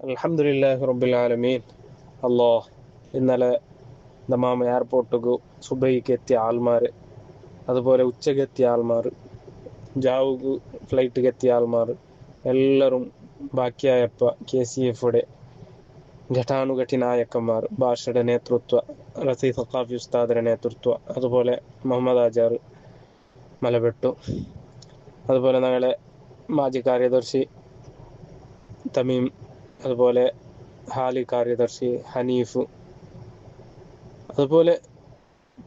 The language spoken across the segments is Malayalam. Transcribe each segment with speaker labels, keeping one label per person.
Speaker 1: അಲ್ಹಮ್ದುಲಿಲ್ಲಾಹಿ ರಬ್ಬಿಲ್ ആലമീൻ. അല്ലോ ഇന്നലെ ദമാം എയർപോർട്ടിക്ക് സുബൈക്ക് എത്തിയ ആൾമാർ അതുപോലെ ഉച്ചയ്ക്ക് എത്തിയ ആൾമാർ ജാവുക്ക് ഫ്ലൈറ്റിക്ക് എത്തിയ ആൾമാർ എല്ലാവരും ബാക്കിയായപ്പ കെ സി എഫുടെ ഘട്ടാനുഘട്ടി നായക്കന്മാർ ഭാഷയുടെ നേതൃത്വ റസീഫ് സഖാഫി ഉസ്താദിന്റെ നേതൃത്വ അതുപോലെ മുഹമ്മദ് ആചാർ മലപെട്ടു അതുപോലെ ഞങ്ങളെ മാജി കാര്യദർശി തമീം അതുപോലെ ഹാലി കാര്യദർശി ഹനീഫ്. അതുപോലെ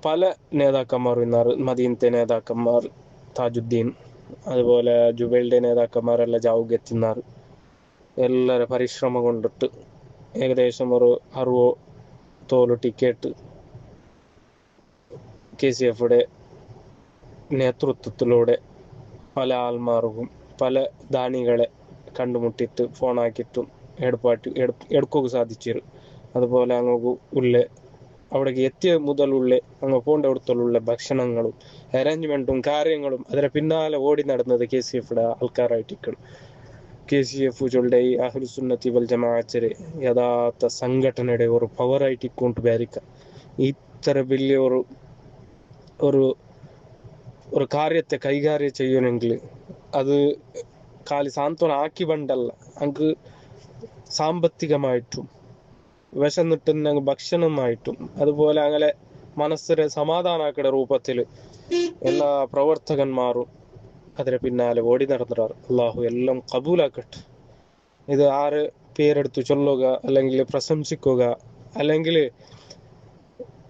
Speaker 1: പല നേതാക്കന്മാർ ഇന്നാർ. മദീനത്തെ നേതാക്കന്മാർ താജുദ്ദീൻ. അതുപോലെ ജുബൈലിന്റെ നേതാക്കന്മാരെല്ലാം ജാവുക്ക് എത്തിന്നാർ എല്ലാവരും പരിശ്രമം കൊണ്ടിട്ട് ഏകദേശം ഒരു അറുപോ തോൽ ടിക്കറ്റ് കെ സി എഫുടെ നേതൃത്വത്തിലൂടെ പല ആൾമാർക്കും പല ദാനികളെ കണ്ടുമുട്ടിയിട്ട് ഫോണാക്കിയിട്ടും ഏർപ്പാട്ട് എടുക്കുക സാധിച്ചത് അതുപോലെ അങ്ങ് ഉള്ള അവിടേക്ക് എത്തിയ മുതലുള്ള അങ്ങ് പോണ്ടവിടത്തുള്ള ഭക്ഷണങ്ങളും അറേഞ്ച്മെന്റും കാര്യങ്ങളും അതിന് പിന്നാലെ ഓടി നടന്നത് കെ സി എഫിയുടെ ആൾക്കാരായിട്ടിരിക്കണം കെ സി എഫ് ചൊല്ലെ ഈ അഹ്ലുസുന്നത്തി വൽ ജമാഅത്തിന് യഥാർത്ഥ സംഘടനയുടെ ഒരു പവറായിട്ട് കൊണ്ട് വരിക ഇത്ര വലിയ ഒരു ഒരു ഒരു കാര്യത്തെ കൈകാര്യം ചെയ്യണമെങ്കിൽ അത് കാലി സാന്ത്വനം ആക്കി വണ്ടല്ല. അങ്ങ് സാമ്പത്തികമായിട്ടും വിശന്നിട്ടുന്ന ഭക്ഷണമായിട്ടും അതുപോലെ അങ്ങനെ മനസ്സിനെ സമാധാനാക്കിയ രൂപത്തിൽ എല്ലാ പ്രവർത്തകന്മാരും അതിന് പിന്നാലെ ഓടി നടന്നിടാറ്. അള്ളാഹു എല്ലാം കബൂലാക്കട്ടെ. ഇത് ആര് പേരെടുത്ത് ചൊല്ലുക അല്ലെങ്കിൽ പ്രശംസിക്കുക അല്ലെങ്കിൽ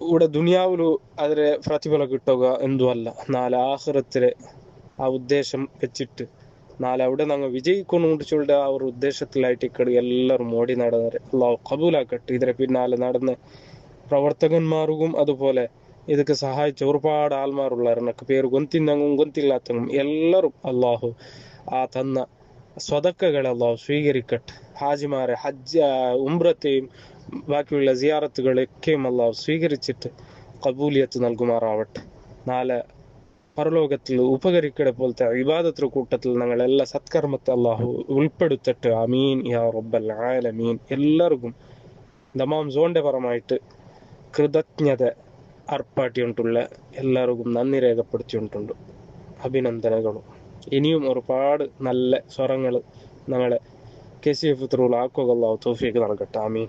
Speaker 1: ഇവിടെ ദുനിയാവിൽ അതിന് പ്രതിഫലം കിട്ടുക എന്തുമല്ല. എന്നാൽ ആഹ്റത്തിലെ ആ ഉദ്ദേശം വെച്ചിട്ട് ನಾಳೆ അവിടെ ನಂಗೆ ವಿಜಯ್ಕೊಂಡು ആ ഒരു ഉദ്ദേശത്തിലായിട്ട് ഇക്കട എല്ലാരും മോടി നടന്നവരെ അള്ളാഹു കബൂലാക്കട്ടെ. ഇതിനെ പിന്നാലെ നടന്ന് പ്രവർത്തകന്മാർക്കും അതുപോലെ ഇതൊക്കെ സഹായിച്ച ഒരുപാട് ആൾമാരുള്ളവരെന്നൊക്കെ പേര് ഗൊന്തിന്നങ്ങും ഗൊന്തില്ലാത്തങ്ങും എല്ലാവരും അള്ളാഹു ആ തന്ന സ്വതക്കകളെ അള്ളാഹു സ്വീകരിക്കട്ടെ. ഹാജിമാരെ ഹജ്ജ ഉംറത്തെയും ബാക്കിയുള്ള സിയാറത്തുകളെയൊക്കെയും അള്ളാഹു സ്വീകരിച്ചിട്ട് കബൂലിയത്ത് നൽകുമാറാവട്ടെ. നാളെ പരലോകത്തിൽ ഉപകരിക്കടെ പോലത്തെ വിവാദത്തിന്റെ കൂട്ടത്തിൽ ഞങ്ങൾ എല്ലാ സത്കർമ്മത്തെ അള്ളാഹു ഉൾപ്പെടുത്തിട്ട് അമീൻ യാ റബ്ബൽ ആലമീൻ. എല്ലാവർക്കും ദമാം സോണിന്റെ പരമായിട്ട് കൃതജ്ഞത അർപ്പാട്ടിയിട്ടുള്ള എല്ലാവർക്കും നന്ദി രേഖപ്പെടുത്തിയിട്ടുണ്ട് അഭിനന്ദനങ്ങളും. ഇനിയും ഒരുപാട് നല്ല സ്വരങ്ങൾ നമ്മളെ കെ സി എഫ് ത്രൂൾ ആക്കുക അള്ളാഹു തോഫിക്ക് നൽകട്ടെ. ആമീൻ.